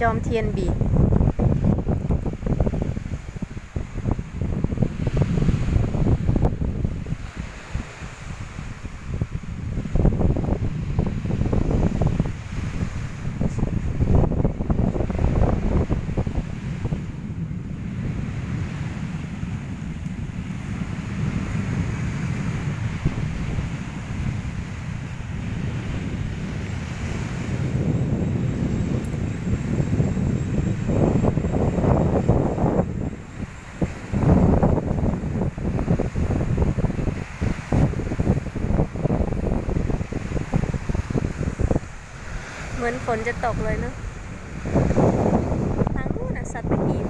จอมเทียนบี เหมือนฝนจะตกเลยเนาะทางนู้นนะสัตหีบ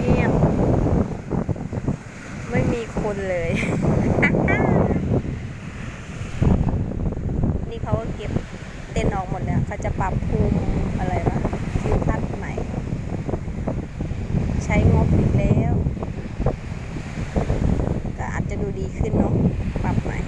เงียบไม่มีคนเลย ใช้งบอีกแล้ว ก็อาจจะดูดีขึ้นเนาะปรับใหม่